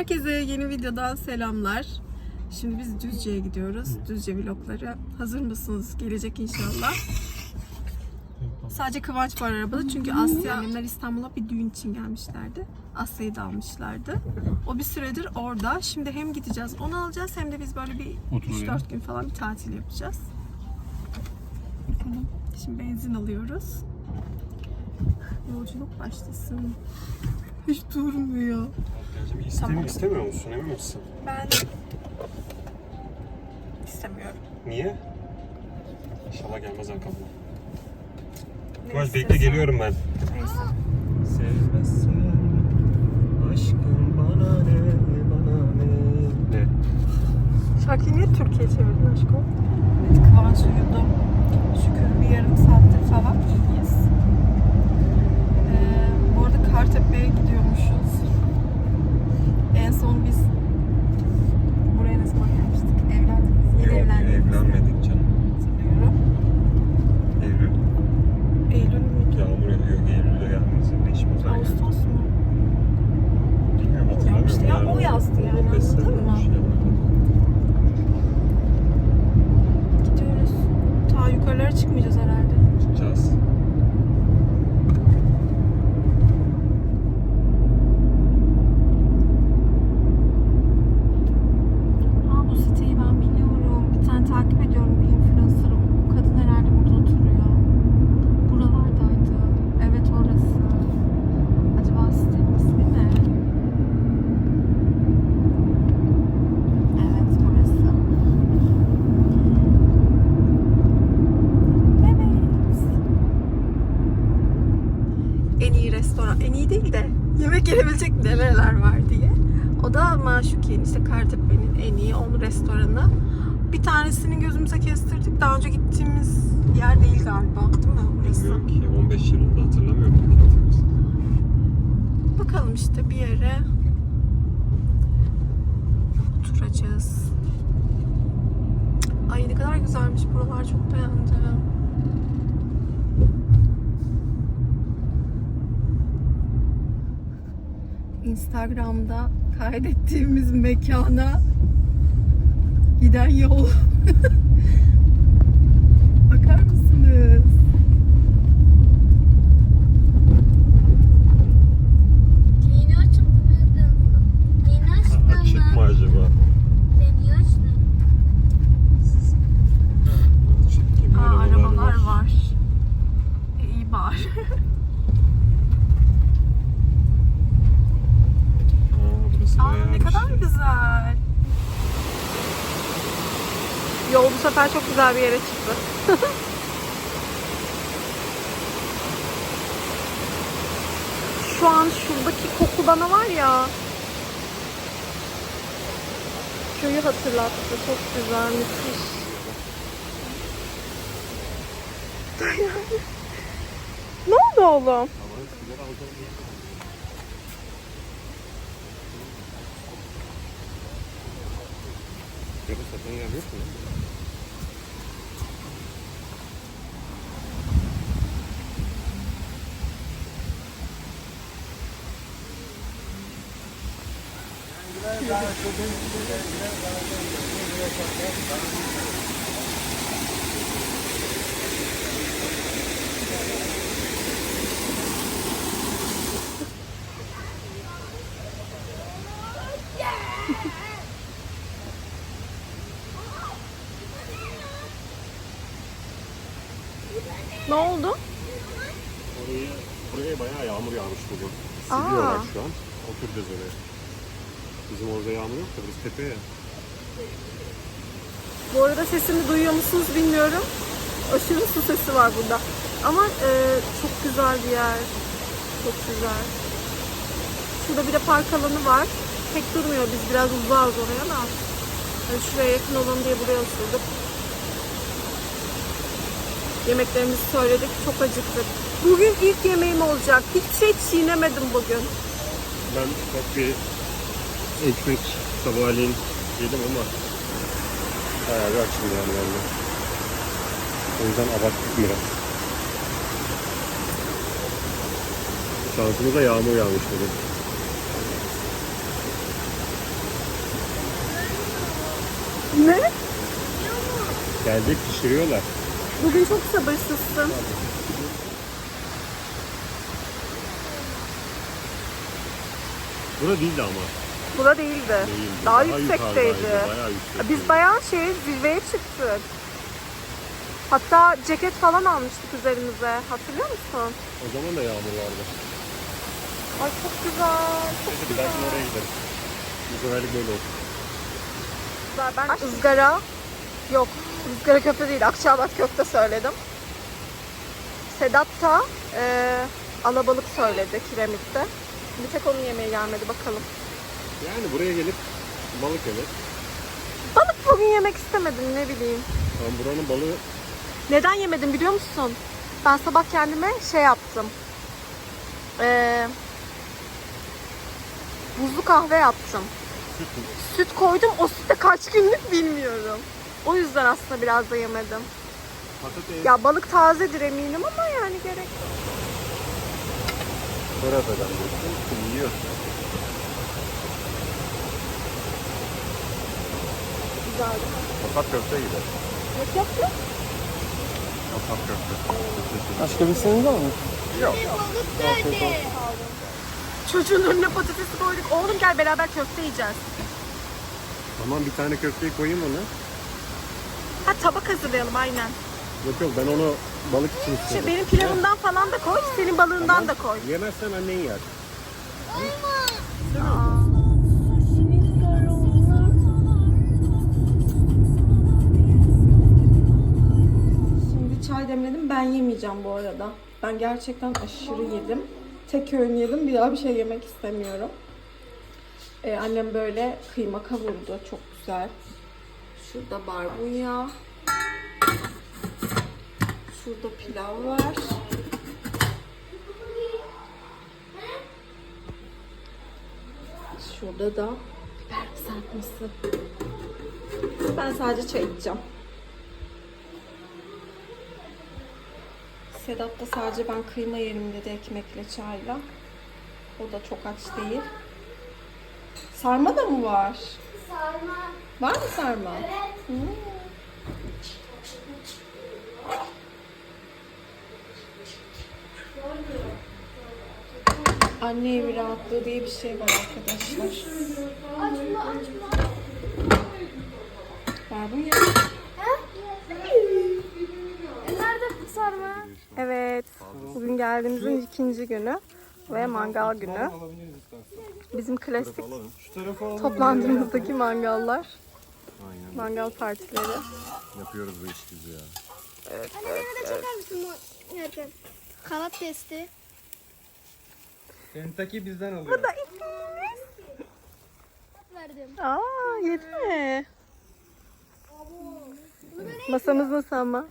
Herkese yeni videodan selamlar. Şimdi biz Düzce'ye gidiyoruz. Düzce vlogları. Hazır mısınız? Gelecek inşallah. Sadece Kıvanç var arabada çünkü Asya annemler İstanbul'a bir düğün için gelmişlerdi. Asya'yı da almışlardı. O bir süredir orada. Şimdi hem gideceğiz onu alacağız hem de biz böyle bir Otur 3-4 gün falan bir tatil yapacağız. Bakalım. Şimdi benzin alıyoruz. Yolculuk başlasın. Hiç durmuyor. İstemi Tamam. istemiyor musun? Emin misin? Ben istemiyorum. Niye? İnşallah gelmez arkamdan. Ne Kıvanç bekle istiyorsan. geliyorum ben. Neyse. Sevmezsen aşkım bana ne bana ne? Ne? Şarkıyı niye Türkiye çevirdin aşkım? Evet Kıvanç uyudu. Şükür bir yarım saattir falan iyiyiz. Ee, bu arada Kartepe'ye gidiyormuşuz. En son biz buraya ne zaman gelmiştik? Evlendik. Yeni Yok evlendik. evlenmedik canım. Hatırlıyorum. Eylül. Eylül müydü? Yağmur yağıyor. Eylül'de gelmesin. Ne işimiz var? Ağustos mu? Bilmiyorum Bilmiyorum işte ya, hatırlamıyorum o yazdı yani, 15 sene anladın mı? olmuş yani. Gidiyoruz. Ta yukarılara çıkmayacağız herhalde. Çıkacağız. Aa bu siteyi ben biliyorum. Bir tane takip ediyorum bir influencer. O kadın herhalde burada oturuyor. Buralardaydı. Evet orası. Acaba sitenin ismi ne? Evet burası. Evet. En iyi restoran. En iyi değil de yemek yenebilecek nereler var diye. O da Maşuki'nin işte Kartepe'nin en iyi 10 restoranı. Bir tanesini gözümüze kestirdik. Daha önce gittiğimiz yer değil galiba. Değil mi burası? Bilmiyorum ki 15 yılında hatırlamıyorum. gittiğimizi. Bakalım işte bir yere oturacağız. Ay ne kadar güzelmiş buralar çok beğendim. Instagram'da kaydettiğimiz mekana giden yol. Bakar mısınız? Yeni açıldı. Yeni açtım Açık mı acaba? Yeni açtım. Açık gibi Aa, arabalar var. E, iyi bari. Aa, burası Aa bayağı ne bir kadar şey. güzel. Yol bu sefer çok güzel bir yere çıktı. Şu an şuradaki koku bana var ya. Köyü hatırlattı. Çok güzel, müthiş. ne oldu oğlum? Yarın satan yer yok mu? Ne oldu? Orayı, buraya bayağı yağmur yağmış bugün. Aa. Siliyorlar şu an. Oturacağız oraya. Bizim orada yağmur yok da burası tepe ya. Bu arada sesimi duyuyor musunuz bilmiyorum. Aşırı su sesi var burada. Ama e, çok güzel bir yer. Çok güzel. Şurada bir de park alanı var. Pek durmuyor. Biz biraz uzağız oraya da. Hani şuraya yakın olalım diye buraya oturduk. Yemeklerimizi söyledik. Çok acıktık. Bugün ilk yemeğim olacak. Hiçbir şey çiğnemedim bugün. Ben bak bir ekmek sabahleyin yedim ama bayağı bir açım yani ben de. O yüzden abarttık biraz. Şansımıza yağmur yağmış bugün. Ne? Gelecek pişiriyorlar. Bugün çok sabırsızsın. Bura değildi ama. Bura değildi. Değildi. Daha, yukarıdaydı, yüksekteydi. Bayağı yüksekteydi. Biz bayağı şey zirveye çıktık. Hatta ceket falan almıştık üzerimize. Hatırlıyor musun? O zaman da yağmur vardı. Ay çok güzel. Çok Neyse bir dahakine oraya gideriz. Bu seferlik böyle olsun. güzel. Ben ızgara yok. ızgara köfte değil. Akçaabat köfte söyledim. Sedat da e, alabalık söyledi kiremitte. Bir tek onun yemeği gelmedi bakalım. Yani buraya gelip balık yemek. Balık bugün yemek istemedim ne bileyim. Ama buranın balığı Neden yemedim biliyor musun? Ben sabah kendime şey yaptım. Ee, buzlu kahve yaptım. süt? Süt koydum. O sütte kaç günlük bilmiyorum. O yüzden aslında biraz da yemedim. Patates. Ya balık tazedir eminim ama yani gerek yok. Sonra. Şimdi yiyorsun. Güzeldi. Kasap köfte gibi. Ne yaptın? Kasap köfte. Başka bir isteğiniz var mı? Yok. Balık nerede? Çocuğun önüne patatesi koyduk. Oğlum gel beraber köfte yiyeceğiz. Tamam bir tane köfteyi koyayım ona. Ha tabak hazırlayalım aynen. Yok yok ben onu balık için İşte istedim. benim pilavımdan falan da koy, senin balığından da koy. Yemezsen annen yer. Şimdi Ben yemeyeceğim bu arada. Ben gerçekten aşırı yedim. Tek öğün yedim. Bir daha bir şey yemek istemiyorum. Ee, annem böyle kıyma kavurdu. Çok güzel. Şurada barbunya. Şurada pilav var. Şurada da biber kızartması. Ben sadece çay içeceğim. Sedat da sadece ben kıyma yerim dedi ekmekle çayla. O da çok aç değil. Sarma da mı var? Sarma. Var mı sarma? Hmm. Anne evi rahatlığı diye bir şey var arkadaşlar. Açma açma. Var bu ya. Nerede sarma? Evet. Bugün geldiğimizin ikinci günü ve mangal günü. Bizim klasik toplandığımızdaki mangallar, Aynen. mangal partileri. Yapıyoruz bu işi biz ya. Anne bana da çeker misin bu yerden? Kanat testi. Kentucky bizden alıyor. Verdim. Aa yedi mi? Masamız nasıl ama?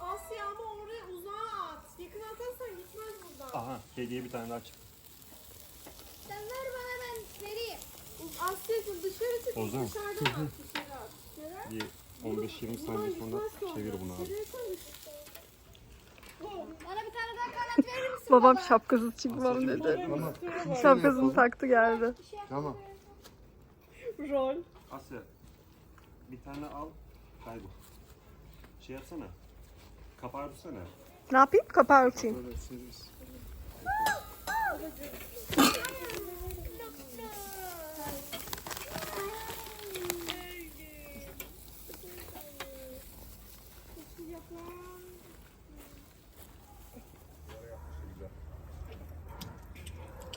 Asya ama oraya uzağa at. Yakın atarsan gitmez buradan. Aha kediye bir tane daha çık. Sen ver bana ben vereyim. Asya'cığım dışarı çık. Ozan. Dışarıdan at. Dışarı at. Dışarı at. Bir 15-20 saniye sonra çevir bunu abi. Bana bir tane daha kanat verir misin? Babam şapkasız çıkmam dedi. Şapkasını taktı geldi. Tamam. Rol. Asya bir tane al kaybol. Şey yapsana. Kapağı tutsana. Ne yapayım? Kapağı çeviririz.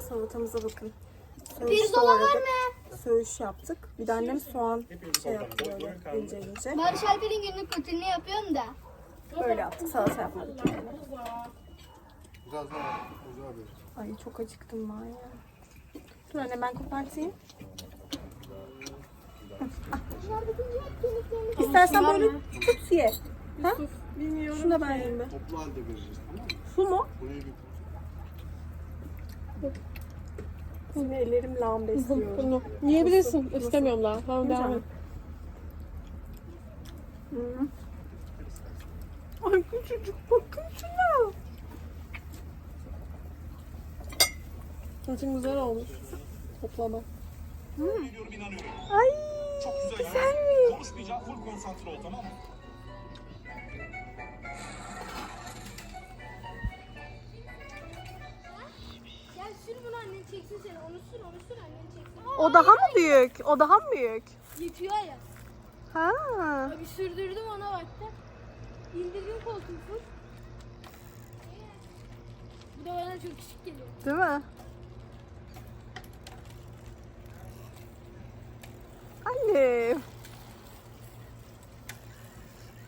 Salatamıza bakın. Söğüş Pirzola var mı? Söğüş yaptık. Bir de annem soğan şey yaptı böyle ince ince. Barış Alper'in günlük rutinini yapıyorum da. Böyle yaptık. Salata yapmadık yani. Ay çok acıktım ben ya. Dur anne ben kopartayım. İstersen böyle tut ye. Ha? Bilmiyorum. Şunu da ben yiyeyim be. Toplu halde vereceğiz tamam mı? Su mu? Buraya Yine ellerim lağım besliyor. Bunu yiyebilirsin. İstemiyorum daha. Tamam devam et. Ay küçücük bakın şuna. Saçın güzel olmuş. Toplama. Ay çok güzel. Güzel mi? Konuşmayacağım. Full konsantre ol tamam mı? Gel sür bunu annen çeksin seni. Onu sür onu sür annen çeksin. O daha mı büyük? O daha mı büyük? Yetiyor ya. Ha. Bir sürdürdüm ona baktım. İndirdim koltuğu full. Bu da bana çok küçük geliyor. Değil mi? Anne.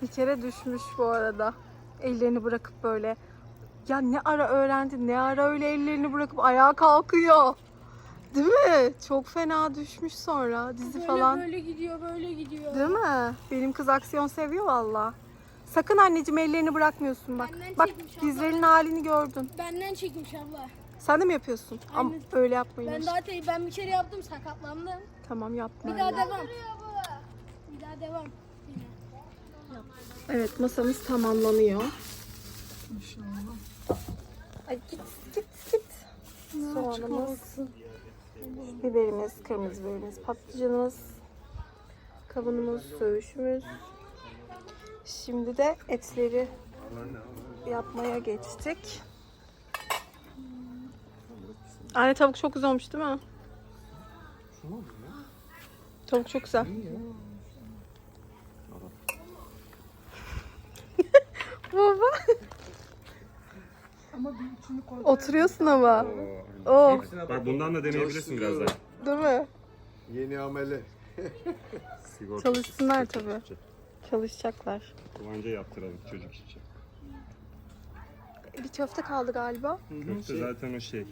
Bir kere düşmüş bu arada. Ellerini bırakıp böyle. Ya ne ara öğrendi, ne ara öyle ellerini bırakıp ayağa kalkıyor. Değil mi? Çok fena düşmüş sonra dizi Böyle falan. böyle gidiyor böyle gidiyor. Değil mi? Benim kız aksiyon seviyor valla. Sakın anneciğim ellerini bırakmıyorsun bak. Benden Bak dizlerinin halini gördün. Benden çekmiş abla. Sen de mi yapıyorsun? Ama Aynen. öyle yapmayın. Ben zaten ben bir kere yaptım sakatlandım. Tamam yapma. Bir daha öyle. devam. Bir daha devam. Yine. Evet masamız tamamlanıyor. Ay git git git. Soğanımız, biberimiz, kırmızı biberimiz, patlıcanımız, kavunumuz, söğüşümüz. Şimdi de etleri yapmaya geçtik. Anne tavuk çok güzel olmuş değil mi? Tavuk çok güzel. Baba. Oturuyorsun ama. Oh, Bak bundan da deneyebilirsin birazdan. değil mi? Yeni amele. Sigorta. Çalışsınlar tabii. Çalışacaklar. Kıvanca yaptıralım çocuk için. Bir köfte kaldı galiba. Köfte zaten o şey.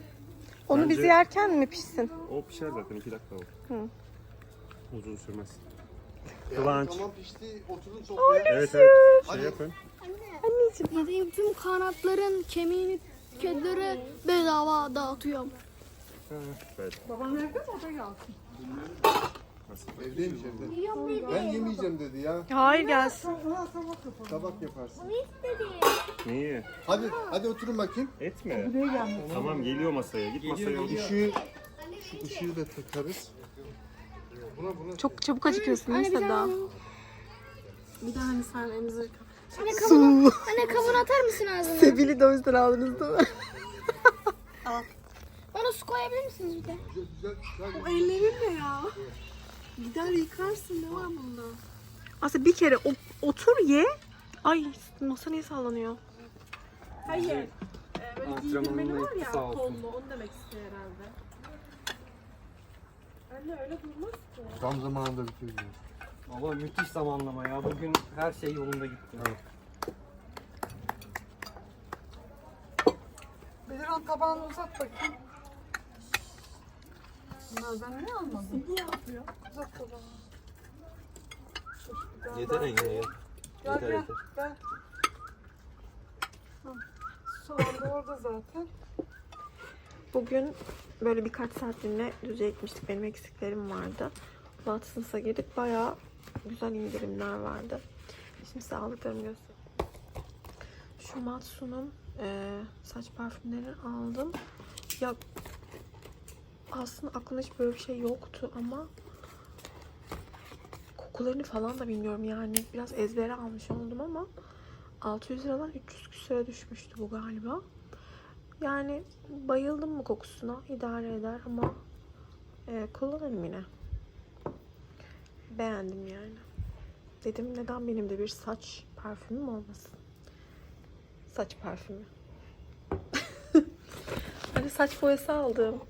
Onu Bence- bizi yerken mi pişsin? O pişer zaten 2 dakika olur. Hı. Uzun sürmez. Kıvanç. Tamam pişti. Oturun sofraya. Evet evet. Şey yapın. Yediğim tüm kanatların kemiğini kedilere bedava dağıtıyorum. Evet. Evdeymiş evde. Ben yemeyeceğim dedi ya. Hayır gelsin. Tabak yaparsın. Niye? Hadi hadi oturun bakayım. Et mi? Tamam geliyor masaya. Git masaya otur. Işığı, şu ışığı da takarız. Buna buna. Çok çabuk acıkıyorsun değil mi Seda? Bir daha hani sen emzir. Anne kavun, anne kavun atar mısın ağzına? Sebili de o yüzden aldınız değil mi? Bana su koyabilir misiniz bir de? O ellerin ne ya? Gider yıkarsın ne var bunda? Aslında bir kere o- otur ye. Ay masa niye sallanıyor? Hayır. Ee, böyle giydirmeli var ya kollu onu demek istiyor herhalde. Anne öyle durmaz ki. Tam zamanında bitirdim. Baba müthiş zamanlama ya. Bugün her şey yolunda gitti. Beliran tabağını uzat bakayım. Bunlardan ne almadın? Ne yapıyor? Uzat tabağını. Yeter Engin ya. Gel Yeter gel yeter. gel. Hı. Soğan da orada zaten. Bugün böyle birkaç saatliğine düzeye gitmiştik. Benim eksiklerim vardı. Watson's'a girdik. Bayağı güzel indirimler vardı. Şimdi size aldıklarımı göstereyim. Şu Matsu'nun eee, saç parfümlerini aldım. Ya aslında aklımda hiç böyle bir şey yoktu ama kokularını falan da bilmiyorum yani. Biraz ezbere almış oldum ama 600 liradan 300 küsüre düşmüştü bu galiba. Yani bayıldım mı kokusuna idare eder ama e, kullanırım yine. Beğendim yani. Dedim neden benim de bir saç parfümüm olmasın. Saç parfümü. Hani saç boyası aldım.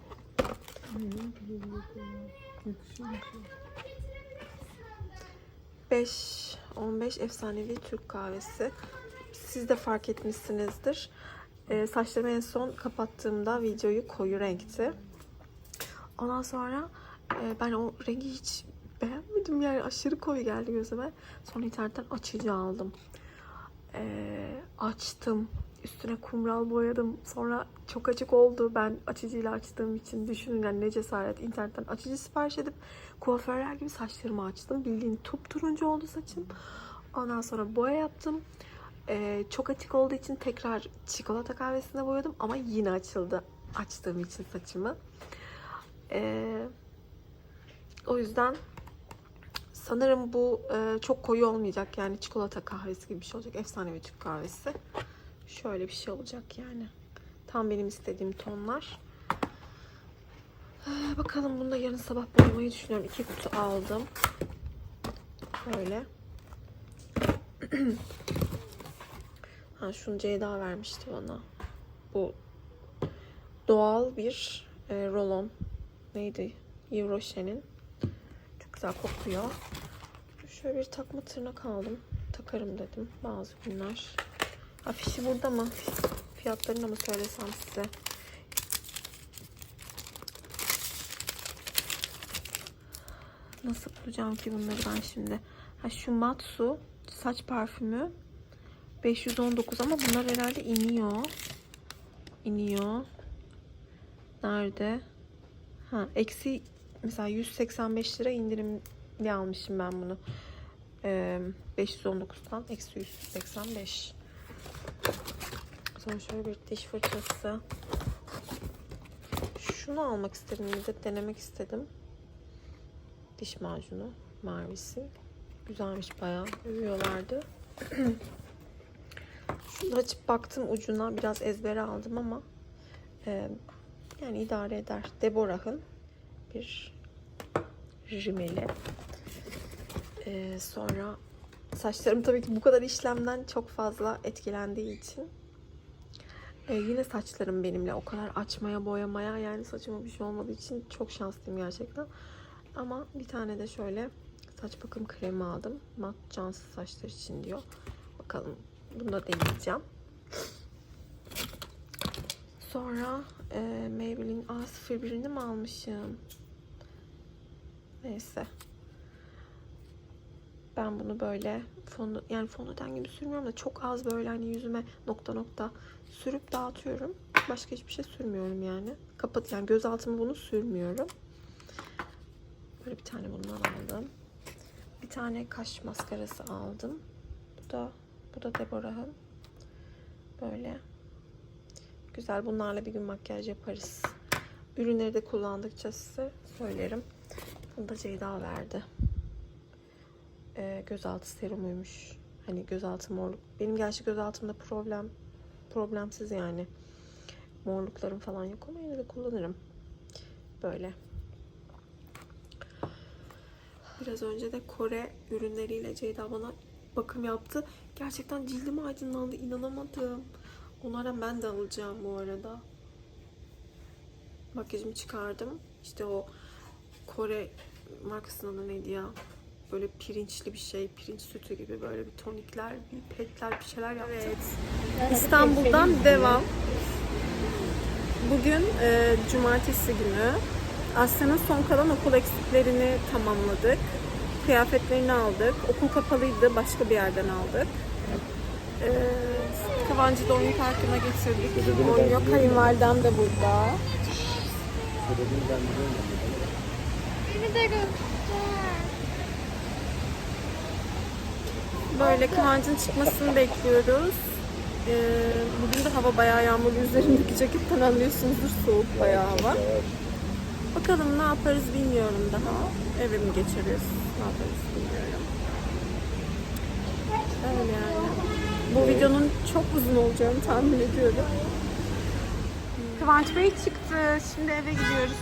5 15 efsanevi Türk kahvesi. Siz de fark etmişsinizdir. Ee, saçlarımı en son kapattığımda videoyu koyu renkti. Ondan sonra e, ben o rengi hiç beğenmedim yani aşırı koyu geldi gözüme. Sonra internetten açıcı aldım. Ee, açtım. Üstüne kumral boyadım. Sonra çok açık oldu. Ben açıcıyla açtığım için düşünün yani ne cesaret. internetten açıcı sipariş edip kuaförler gibi saçlarımı açtım. Bildiğin turuncu oldu saçım. Ondan sonra boya yaptım. Ee, çok açık olduğu için tekrar çikolata kahvesine boyadım ama yine açıldı açtığım için saçımı. Ee, o yüzden Sanırım bu e, çok koyu olmayacak yani çikolata kahvesi gibi bir şey olacak. Efsane bir Türk kahvesi. Şöyle bir şey olacak yani. Tam benim istediğim tonlar. Ee, bakalım bunu da yarın sabah boyamayı düşünüyorum. İki kutu aldım. Böyle. ha şunu Ceyda vermişti bana. Bu doğal bir e, rolon. Neydi? Yves Rocher'in. Çok güzel kokuyor. Şöyle bir takma tırnak aldım. Takarım dedim bazı günler. Afişi burada mı? Fiyatlarını mı söylesem size? Nasıl bulacağım ki bunları ben şimdi? Ha şu Matsu saç parfümü 519 ama bunlar herhalde iniyor. İniyor. Nerede? Ha eksi mesela 185 lira indirimli almışım ben bunu. Ee, 519'dan eksi 185. Sonra şöyle bir diş fırçası. Şunu almak istedim. Bir de denemek istedim. Diş macunu. Mavisi. Güzelmiş bayağı. Övüyorlardı. Açıp baktım ucuna. Biraz ezbere aldım ama e, yani idare eder. Deborah'ın bir rimeli. E, sonra saçlarım tabii ki bu kadar işlemden çok fazla etkilendiği için ee, yine saçlarım benimle o kadar açmaya boyamaya yani saçıma bir şey olmadığı için çok şanslıyım gerçekten. Ama bir tane de şöyle saç bakım kremi aldım. Mat cansız saçlar için diyor. Bakalım bunu da deneyeceğim. Sonra e, Maybelline A01'ini mi almışım? Neyse. Ben bunu böyle fonu yani fondöten gibi sürmüyorum da çok az böyle hani yüzüme nokta nokta sürüp dağıtıyorum. Başka hiçbir şey sürmüyorum yani. Kapat yani göz altıma bunu sürmüyorum. Böyle bir tane bundan aldım. Bir tane kaş maskarası aldım. Bu da bu da Deborah'ın. Böyle güzel. Bunlarla bir gün makyaj yaparız. Ürünleri de kullandıkça size söylerim. Bunu da Ceyda verdi. Ee, gözaltı serumuymuş. Hani gözaltı morluk. Benim gerçi gözaltımda problem problemsiz yani. Morluklarım falan yok ama yine de kullanırım. Böyle. Biraz önce de Kore ürünleriyle Ceyda bana bakım yaptı. Gerçekten cildim aydınlandı. inanamadım. Onlara ben de alacağım bu arada. Makyajımı çıkardım. İşte o Kore markasının adı neydi ya? Böyle pirinçli bir şey, pirinç sütü gibi böyle bir tonikler, bir petler, bir şeyler yaptım. Evet. İstanbul'dan devam. Bugün e, cumartesi günü. Asya'nın son kalan okul eksiklerini tamamladık. Kıyafetlerini aldık. Okul kapalıydı. Başka bir yerden aldık. E, Kavancı'da oyun parkına getirdik. Oynuyor. Kayınvalidem de burada. Beni de. Böyle Kıvancın çıkmasını bekliyoruz. Ee, bugün de hava bayağı yağmurlu. Üzerimdeki ceketten anlıyorsunuzdur soğuk bayağı hava. Bakalım ne yaparız bilmiyorum daha. Eve mi geçeriz? Ne yaparız bilmiyorum. Öyle yani. Bu videonun çok uzun olacağını tahmin ediyorum. Kıvanç Bey çıktı. Şimdi eve gidiyoruz.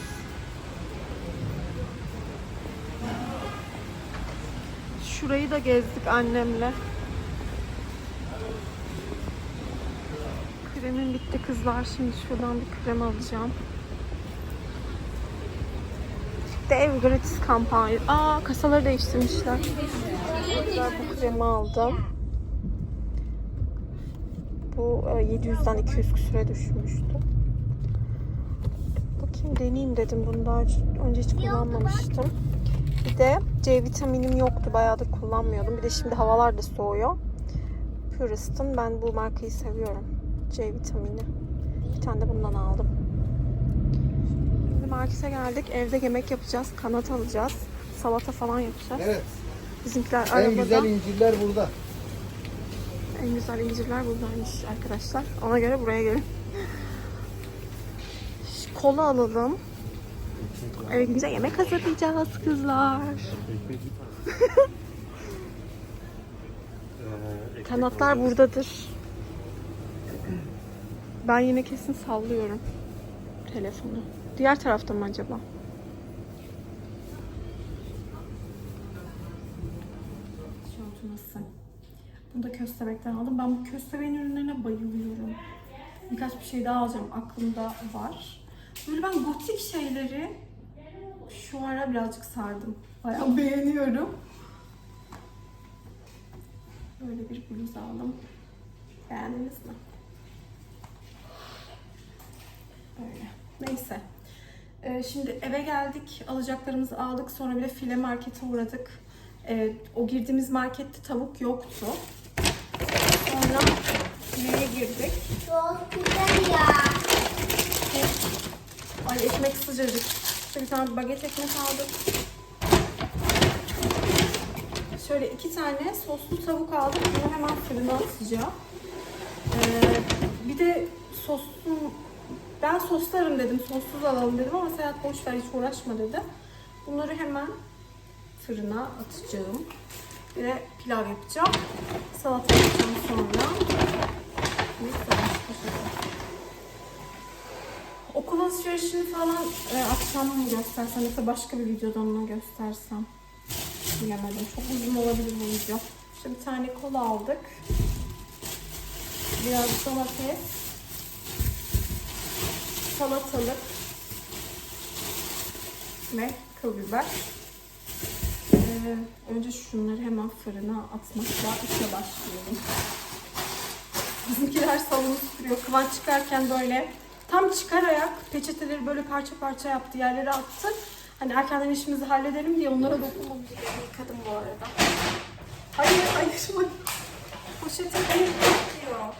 Şurayı da gezdik annemle. Kremim bitti kızlar. Şimdi şuradan bir krem alacağım. Dev gratis kampanya. Aa kasaları değiştirmişler. Güzel bu kremi aldım. Bu e, 700'den 200 küsüre düşmüştü. Bakayım deneyeyim dedim. Bunu daha önce hiç kullanmamıştım. Bir de C vitaminim yoktu. Bayağıdır kullanmıyordum. Bir de şimdi havalar da soğuyor. Purist'ın. Ben bu markayı seviyorum. C vitamini. Bir tane de bundan aldım. Markete geldik. Evde yemek yapacağız. Kanat alacağız. Salata falan yapacağız. Evet. Bizimkiler En arabada. güzel incirler burada. En güzel incirler buradaymış arkadaşlar. Ona göre buraya gelin. Kola alalım. Eve gidince yemek hazırlayacağız kızlar. Kanatlar buradadır. Ben yine kesin sallıyorum telefonu. Diğer tarafta mı acaba? Tişörtü nasıl? Bunu da köstebekten aldım. Ben bu köstebeğin ürünlerine bayılıyorum. Birkaç bir şey daha alacağım. Aklımda var. Böyle ben gotik şeyleri şu ara birazcık sardım. Bayağı beğeniyorum. Böyle bir bluz aldım. Beğendiniz mi? Böyle. Neyse. Ee, şimdi eve geldik. Alacaklarımızı aldık. Sonra bir de file markete uğradık. Ee, o girdiğimiz markette tavuk yoktu. Sonra fileye girdik. Çok güzel ya. Ay ekmek sıcacık. İşte bir tane baget ekmek aldık. Şöyle iki tane soslu tavuk aldık. Bunu hemen fırına atacağım. Ee, bir de soslu... Ben soslarım dedim. Sossuz alalım dedim ama Serhat boş hiç uğraşma dedi. Bunları hemen fırına atacağım. Bir de pilav yapacağım. Salata yapacağım sonra. Okul alışverişini falan e, akşam mı göstersem da başka bir videoda onu göstersem bilemedim. Çok uzun olabilir bu video. İşte bir tane kola aldık. Biraz domates. Salatalık. Ve kıl biber. Ee, önce şunları hemen fırına atmakla işe başlıyorum. Bizimkiler salonu süpürüyor. Kıvanç çıkarken böyle tam çıkar ayak peçeteleri böyle parça parça yaptı. Yerlere attı. Hani erkenden işimizi halledelim diye onlara dokunmamış. Yıkadım bu arada. Hayır hayır. değil. Diyor.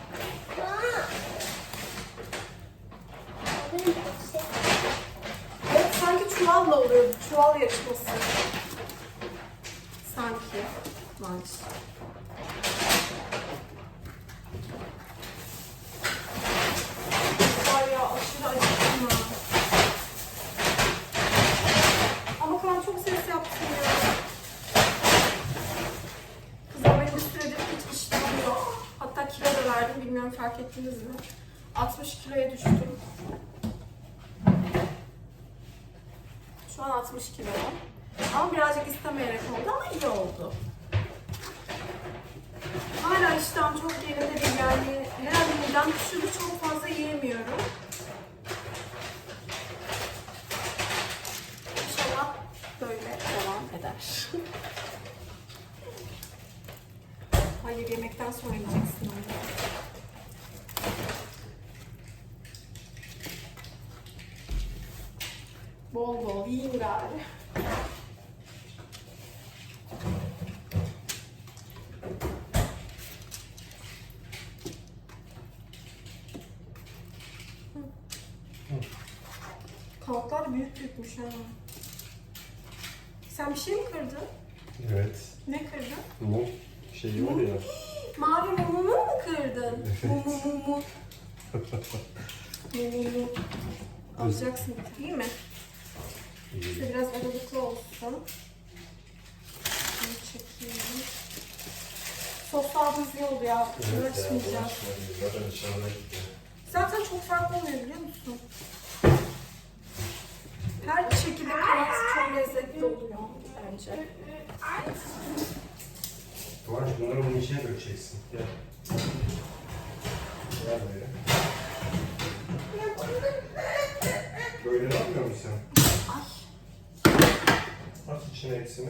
Evet sanki çuvalla oluyor. Çuval yarışması. Sanki. Kıvanç. Var ya aşırı acıktım ha. Ama Kaan çok ses yaptın ya. Kızlar benim bir süredir hiç iştahım yok. Hatta kilo da verdim bilmiyorum fark ettiniz mi? 60 kiloya düştüm. Şu an 60 kilo. Ama birazcık istemeyerek oldu ama iyi oldu. Hala iştahım çok yerinde değil yani. Herhalde midem düşürdü çok fazla yiyemiyorum. İnşallah böyle devam eder. Hayır yemekten sonra yiyeceksin yiyin gari. Kavaklar büyük büyükmüş ha. Sen bir şey mi kırdın? Evet. Ne kırdın? Mum şeyi var ya. Mavi mumumu mu kırdın? Mumu mumu. Mumu. Alacaksın değil mi? İşte biraz aralıklı olsun. Bunu çekeyim. Sos aldığınız iyi oldu ya. Uğraşmayacağım. Zaten dışarıda gitti. Zaten çok farklı olmuyor biliyor musun? Her şekilde kanat çok lezzetli oluyor bence. Kıvanç bunları bunun içine dökeceksin. Gel. Gel böyle. Böyle ne yapıyor musun sen? İçine hepsini.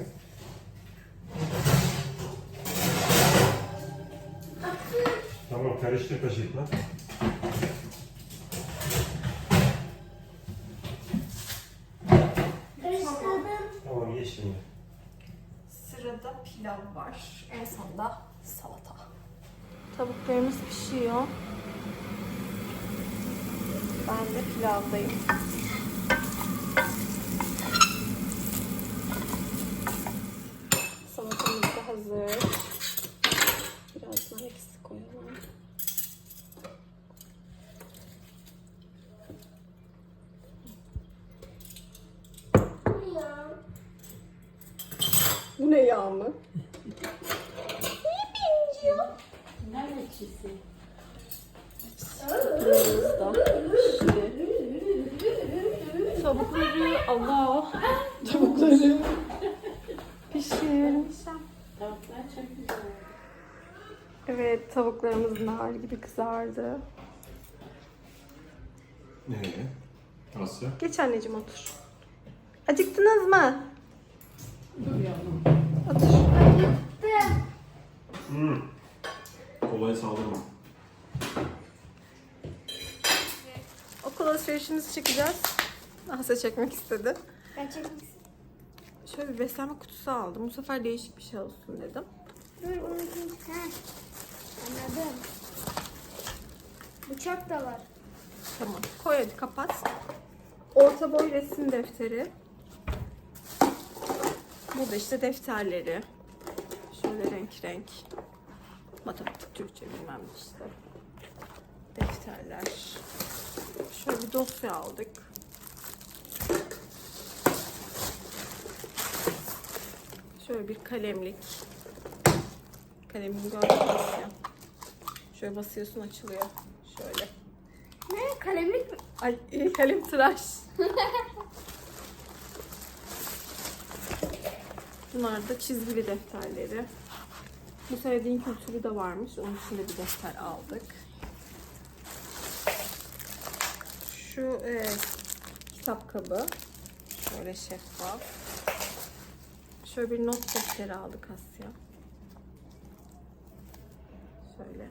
Tamam karıştır kaşıkla. Tamam ye şimdi. Sırada pilav var. En sonda salata. Tavuklarımız pişiyor. Ben de pilavdayım. Salatamız da hazır. Biraz nar ekşisi koyalım. Bu ne yağmı? Tavukları Allah. Tavukları pişin. Evet tavuklarımız nar gibi kızardı. Nereye? Asya. Geç anneciğim otur. Acıktınız mı? Otur. Kolay sağlama. Okul alışverişimizi çekeceğiz. Asya çekmek istedi. Ben çekmek Şöyle bir beslenme kutusu aldım. Bu sefer değişik bir şey olsun dedim. Dur onun için. Ha. Anladım. Bıçak da var. Tamam. Koy hadi kapat. Orta boy resim defteri. Burada işte defterleri. Şöyle renk renk. Matematik, Türkçe bilmem işte. Defterler. Şöyle bir dosya aldık. Şöyle bir kalemlik. Kalemini gördünüz ya. Şöyle basıyorsun açılıyor. Şöyle. Ne? Kalemlik mi? Ay kalem tıraş. Bunlar da çizgili defterleri. Bu sevdiğin kültürü de varmış. Onun için de bir defter aldık. Şu e, kitap kabı. Şöyle şeffaf. Şöyle bir not defteri aldık Asya. Şöyle.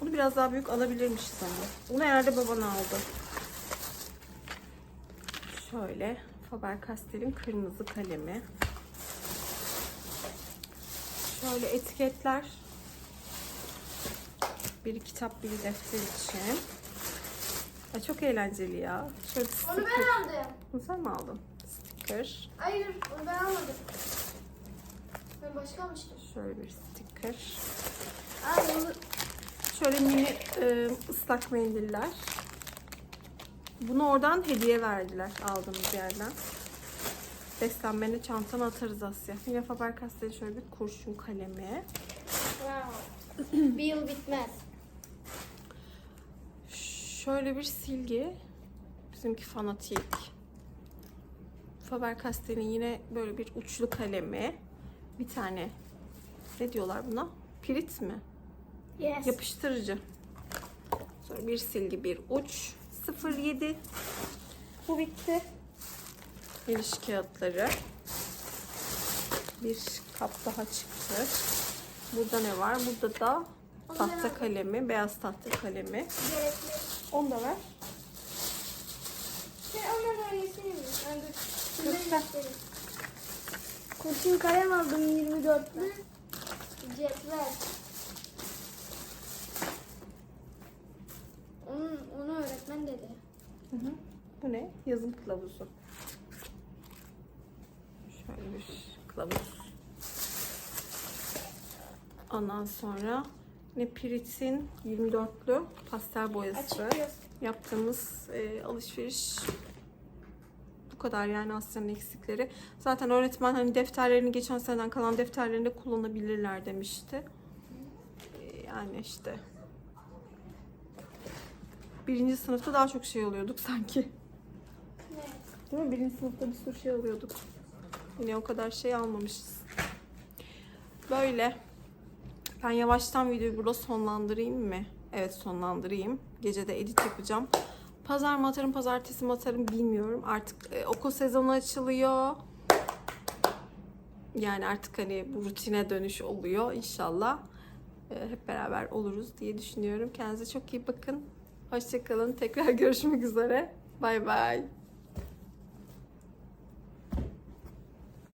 Bunu biraz daha büyük alabilirmişiz ama. Bunu herhalde baban aldı. Şöyle Faber-Castell'in kırmızı kalemi. Şöyle etiketler. Biri kitap, biri defter için. Ay çok eğlenceli ya. Şöyle Onu sticker. ben aldım. Bunu sen mi aldın? Sticker. Hayır onu ben almadım. Ben başka almıştım. Şöyle bir sticker. Aa onu Şöyle mini e, ıslak mendiller. Bunu oradan hediye verdiler aldığımız yerden. Beslenmeni çantana atarız Asya. Yine Faber-Castell'in şöyle bir kurşun kalemi. Wow. bir yıl bitmez. Şöyle bir silgi. Bizimki fanatik. Faber-Castell'in yine böyle bir uçlu kalemi. Bir tane ne diyorlar buna? Pirit mi? Yes. Yapıştırıcı. Sonra bir silgi, bir uç. 07. Bu bitti. Geliş kağıtları. Bir kap daha çıktı. Burada ne var? Burada da tahta kalemi, beyaz tahta kalemi. Gerekli. Onu da ver. Sen onları öylesine mi? Ben de göstereyim. Kurşun kalem aldım 24'lü. Cetvel. Onun, onu öğretmen dedi. Hı hı. Bu ne? Yazım kılavuzu. Şöyle bir kılavuz. Ondan sonra ne Pirit'in 24'lü pastel boyası. Açık göz. Yaptığımız e, alışveriş bu kadar yani Asya'nın eksikleri. Zaten öğretmen hani defterlerini geçen seneden kalan defterlerini de kullanabilirler demişti. E, yani işte birinci sınıfta daha çok şey alıyorduk sanki. Değil mi? Birinci sınıfta bir sürü şey alıyorduk. Yine o kadar şey almamışız. Böyle. Ben yavaştan videoyu burada sonlandırayım mı? Evet sonlandırayım. Gece de edit yapacağım. Pazar mı atarım, pazartesi mi atarım bilmiyorum. Artık e, okul sezonu açılıyor. Yani artık hani bu rutine dönüş oluyor inşallah. E, hep beraber oluruz diye düşünüyorum. Kendinize çok iyi bakın. Hoşçakalın. Tekrar görüşmek üzere. Bay bay.